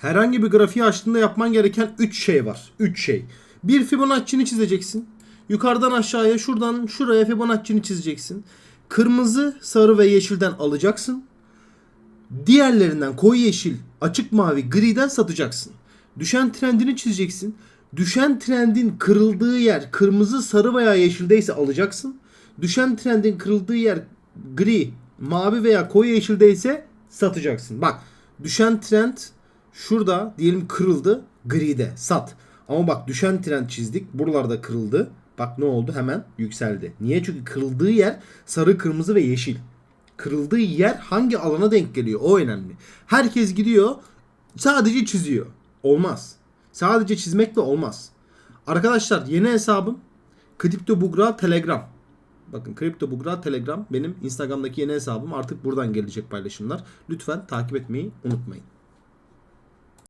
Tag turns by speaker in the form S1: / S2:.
S1: Herhangi bir grafiği açtığında yapman gereken 3 şey var. 3 şey. Bir Fibonacci'ni çizeceksin. Yukarıdan aşağıya şuradan şuraya Fibonacci'ni çizeceksin. Kırmızı, sarı ve yeşilden alacaksın. Diğerlerinden koyu yeşil, açık mavi, griden satacaksın. Düşen trendini çizeceksin. Düşen trendin kırıldığı yer kırmızı, sarı veya yeşildeyse alacaksın. Düşen trendin kırıldığı yer gri, mavi veya koyu yeşildeyse satacaksın. Bak düşen trend şurada diyelim kırıldı gride sat. Ama bak düşen trend çizdik. Buralarda kırıldı. Bak ne oldu? Hemen yükseldi. Niye? Çünkü kırıldığı yer sarı, kırmızı ve yeşil. Kırıldığı yer hangi alana denk geliyor? O önemli. Herkes gidiyor sadece çiziyor. Olmaz. Sadece çizmekle olmaz. Arkadaşlar yeni hesabım Kripto Bugra Telegram. Bakın Kripto Bugra Telegram benim Instagram'daki yeni hesabım. Artık buradan gelecek paylaşımlar. Lütfen takip etmeyi unutmayın.